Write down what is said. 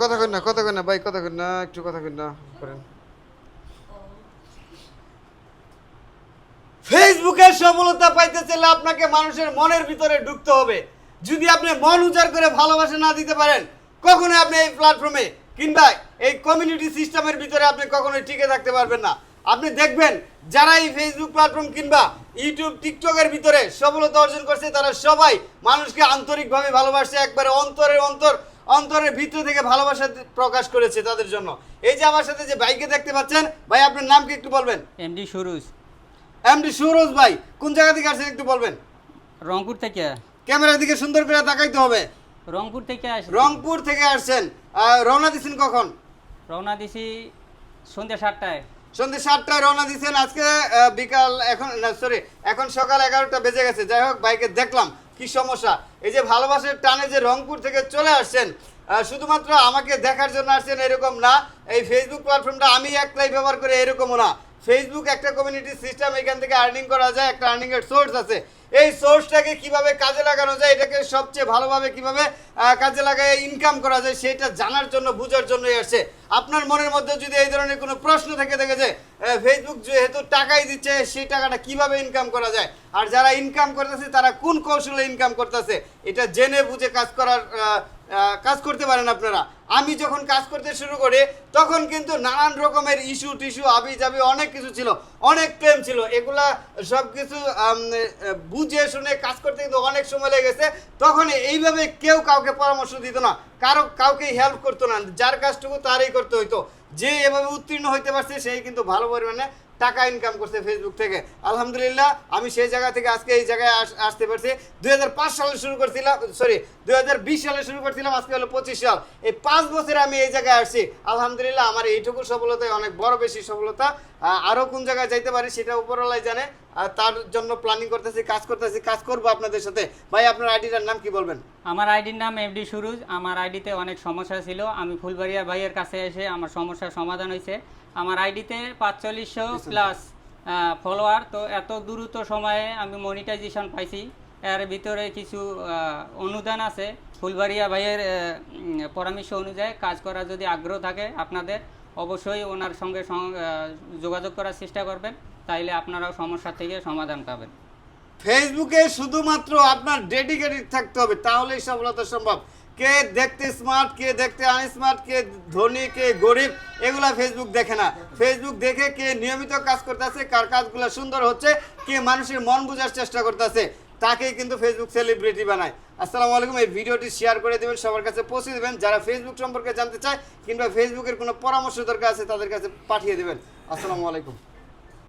কথা কই না, কথা কই না, ভাই, কথা কই না, একটু কথা কই না, করেন। ফেসবুকের সফলতা পাইতে চাইলে আপনাকে মানুষের মনের ভিতরে ঢুকতে হবে। যদি আপনি মন করে না দিতে পারেন, কখনোই আপনি এই প্ল্যাটফর্মে কিংবা এই কমিউনিটি সিস্টেমের ভিতরে আপনি কখনোই টিকে থাকতে পারবেন না। আপনি দেখবেন, যারা এই ফেসবুক প্ল্যাটফর্ম কিংবা ইউটিউব টিকটকের ভিতরে সফলতা অর্জন করছে, তারা সবাই মানুষকে আন্তরিকভাবে ভালোবাসে, একবারে অন্তরের অন্তর অন্তরের ভিতর থেকে ভালোবাসা প্রকাশ করেছে তাদের জন্য। এই যে আমার সাথে যে বাইকে দেখতে পাচ্ছেন ভাই আপনার নাম কি একটু বলবেন? এমডি সুরুজ। এমডি সুরুজ ভাই কোন জায়গা থেকে আসছেন একটু বলবেন? রংপুর থেকে। ক্যামেরার দিকে সুন্দর করে তাকাইতে হবে। রংপুর থেকে আসি রংপুর থেকে আসছেন। রওনা দিছেন কখন? রওনা দিছি সন্ধ্যা সাতটায়। সন্ধ্যে সাতটায় রওনা দিচ্ছেন আজকে বিকাল এখন, না সরি এখন সকাল এগারোটা বেজে গেছে। যাই হোক, বাইকে দেখলাম কি সমস্যা। এই যে ভালোবাসার টানে যে রংপুর থেকে চলে আসছেন শুধুমাত্র আমাকে দেখার জন্য আসছেন এরকম না। এই ফেসবুক প্ল্যাটফর্মটা আমি একলাই ব্যবহার করে এরকমও না। ফেসবুক একটা কমিউনিটি সিস্টেম এখান থেকে আর্নিং করা যায়, একটা আর্নিং এর সোর্স আছে। এই সোর্সটাকে কীভাবে কাজে লাগানো যায়, এটাকে সবচেয়ে ভালোভাবে কীভাবে কাজে লাগায় ইনকাম করা যায়, সেটা জানার জন্য, বুঝার জন্যই আসছে। আপনার মনের মধ্যে যদি এই ধরনের কোনো প্রশ্ন থেকে থেকে যে ফেসবুক যেহেতু টাকাই দিচ্ছে, সেই টাকাটা কীভাবে ইনকাম করা যায়? আর যারা ইনকাম করতেছে, তারা কোন কৌশলে ইনকাম করতেছে? এটা জেনে বুঝে কাজ করার কাজ করতে পারেন আপনারা। আমি যখন কাজ করতে শুরু করি, তখন কিন্তু নানান রকমের ইস্যু টিস্যু আবি যাবি অনেক কিছু ছিল, অনেক প্রেম ছিল। এগুলা সব কিছু বুঝে শুনে কাজ করতে কিন্তু অনেক সময় লেগেছে তখন এইভাবে কেউ কাউকে পরামর্শ দিত না, কারও, কাউকে হেল্প করতো না। যার কাজটুকু তারই করতে হইতো। যে এভাবে উত্তীর্ণ হইতে পারছে সেই কিন্তু ভালো পরিমাণে টাকা ইনকাম করছে ফেসবুক থেকে। আলহামদুলিল্লাহ, আমি সেই জায়গা থেকে আজকে এই জায়গায় আসতে পারছি। দুই হাজার পাঁচ সালে শুরু করছিলাম সরি দুই হাজার বিশ সালে শুরু করছিলাম, আজকে হলো পঁচিশ সাল। এই পাঁচ বছরে আমি এই জায়গায় আসছি। আলহামদুলিল্লাহ, আমার এইটুকু সফলতায় অনেক বড় বেশি সফলতা। আরও আরও কোন জায়গায় যাইতে পারি সেটা উপরওয়ালাই জানে। তার জন্য প্ল্যানিং করতেছি কাজ করতেছি কাজ করব আপনাদের সাথে। ভাই আপনার আইডিটার নাম কি বলবেন? আমার আইডির নাম এমডি সুরুজ। আমার আইডিতে অনেক সমস্যা ছিল। আমি ফুলবাড়িয়া ভাইয়ের কাছে এসে আমার সমস্যার সমাধান হয়েছে। আমার আইডিতে পাঁচচল্লিশশো প্লাস ফলোয়ার তো এত দ্রুত সময়ে আমি মনিটাইজেশন পাইছি। এর ভিতরে কিছু অনুদান আছে। ফুলবাড়িয়া ভাইয়ের পরামর্শ অনুযায়ী কাজ করার যদি আগ্রহ থাকে আপনাদের অবশ্যই ওনার সঙ্গে যোগাযোগ করার চেষ্টা করবেন। তাইলে আপনারাও সমস্যা থেকে সমাধান পাবেন। ফেসবুকে শুধুমাত্র আপনার ডেডিকেটেড থাকতে হবে, তাহলেই সফলতা সম্ভব। কে দেখতে স্মার্ট কে দেখতে আনস্মার্ট কে ধনী, কে গরিব, এগুলা ফেসবুক দেখে না। ফেসবুক দেখে কে নিয়মিত কাজ করতেছে, কার কাজগুলো সুন্দর হচ্ছে, কে মানুষের মন বোঝার চেষ্টা করতেছে, তাকেই কিন্তু ফেসবুক সেলিব্রিটি বানায়। আসসালামু আলাইকুম, এই ভিডিওটি শেয়ার করে দেবেন, সবার কাছে পৌঁছে দেবেন। যারা ফেসবুক সম্পর্কে জানতে চায় কিংবা ফেসবুকের কোনো পরামর্শ দরকার আছে, তাদের কাছে পাঠিয়ে দেবেন। আসসালামু আলাইকুম।